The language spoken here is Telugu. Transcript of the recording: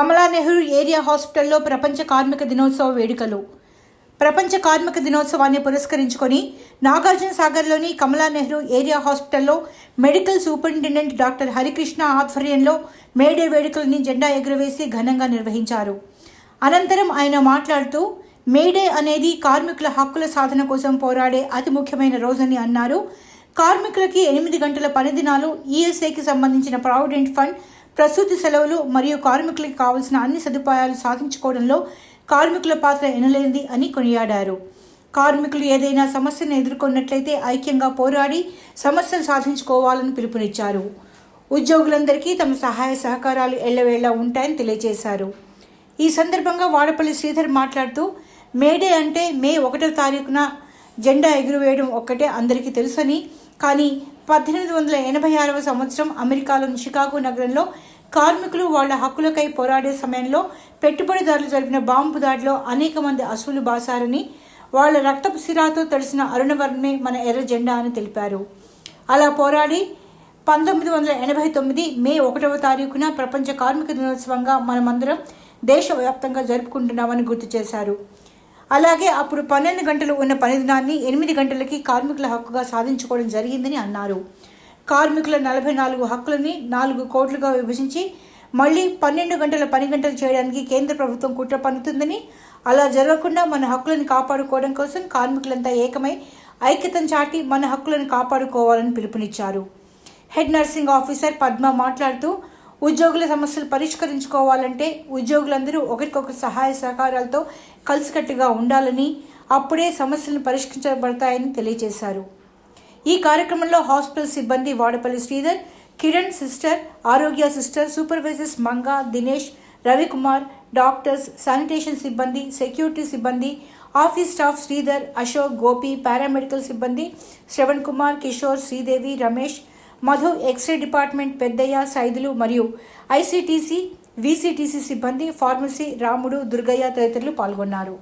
కమలా నెహ్రూ ఏరియా హాస్పిటల్లో ప్రపంచ కార్మిక దినోత్సవ వేడుకలు. ప్రపంచ కార్మిక దినోత్సవాన్ని పురస్కరించుకొని నాగార్జున సాగర్లోని కమలా నెహ్రూ ఏరియా హాస్పిటల్లో మెడికల్ సూపరింటెండెంట్ డాక్టర్ హరికృష్ణ ఆధ్వర్యంలో మేడే వేడుకలని జెండా ఎగురవేసి ఘనంగా నిర్వహించారు. అనంతరం ఆయన మాట్లాడుతూ మేడే అనేది కార్మికుల హక్కుల సాధన కోసం పోరాడే అతి ముఖ్యమైన రోజని అన్నారు. కార్మికులకి ఎనిమిది గంటల పని దినాలు ఈఎస్ఐకి సంబంధించిన ప్రావిడెంట్ ఫండ్ ప్రసూతి సెలవులు మరియు కార్మికులకి కావలసిన అన్ని సదుపాయాలు సాధించుకోవడంలో కార్మికుల పాత్ర ఎనలేనిది అని కొనియాడారు. కార్మికులు ఏదైనా సమస్యను ఎదుర్కొన్నట్లయితే ఐక్యంగా పోరాడి సమస్యను సాధించుకోవాలని పిలుపునిచ్చారు. ఉద్యోగులందరికీ తమ సహాయ సహకారాలు ఎల్లవేళలా ఉంటాయని తెలియజేశారు. ఈ సందర్భంగా వాడపల్లి శ్రీధర్ మాట్లాడుతూ మేడే అంటే మే ఒకటో తారీఖున జెండా ఎగురవేయడం ఒక్కటే అందరికీ తెలుసని కానీ పద్దెనిమిది వందల ఎనభై ఆరవ సంవత్సరం అమెరికాలోని షికాగో నగరంలో కార్మికులు వాళ్ళ హక్కులకై పోరాడే సమయంలో పెట్టుబడిదారులు జరిపిన బాంబు దాడిలో అనేక మంది అసువులు బాసారని వాళ్ళ రక్తపు సిరాతో తడిసిన అరుణవర్ణమే మన ఎర్ర జెండా అని తెలిపారు. అలా పోరాడి పంతొమ్మిది వందల ఎనభై తొమ్మిది మే ఒకటవ తారీఖున ప్రపంచ కార్మిక దినోత్సవంగా మనమందరం దేశవ్యాప్తంగా జరుపుకుంటున్నామని గుర్తు చేశారు. అలాగే అప్పుడు పన్నెండు గంటలు ఉన్న పని దినాన్ని ఎనిమిది గంటలకి కార్మికుల హక్కుగా సాధించుకోవడం జరిగిందని అన్నారు. కార్మికుల నలభై నాలుగు హక్కులని నాలుగు కోట్లుగా విభజించి మళ్ళీ పన్నెండు గంటల పని గంటలు చేయడానికి కేంద్ర ప్రభుత్వం కుట్ర పన్నుతుందని అలా జరగకుండా మన హక్కులను కాపాడుకోవడం కోసం కార్మికులంతా ఏకమై ఐక్యతను చాటి మన హక్కులను కాపాడుకోవాలని పిలుపునిచ్చారు. హెడ్ నర్సింగ్ ఆఫీసర్ పద్మ మాట్లాడుతూ ఉద్యోగుల సమస్యలు పరిష్కరించుకోవాలంటే ఉద్యోగులందరూ ఒకరికొకరు సహాయ సహకారాలతో కలిసికట్టుగా ఉండాలని అప్పుడే సమస్యలను పరిష్కరించబడతాయని తెలియజేశారు. ఈ కార్యక్రమంలో హాస్పిటల్ సిబ్బంది వాడపల్లి శ్రీధర్ కిరణ్ సిస్టర్ ఆరోగ్య sister supervisors Manga Dinesh Ravikumar doctors sanitation సిబ్బంది సెక్యూరిటీ సిబ్బంది office staff Sridhar Ashok Gopi paramedical సిబ్బంది Shravan Kumar Kishore Sridevi Ramesh Madhu x ray department Peddayya Saidulu మరియు ఐసీటీసీ వీసీటీసీ సిబ్బంది ఫార్మసీ రాముడు దుర్గయ్య తదితరులు పాల్గొన్నారు.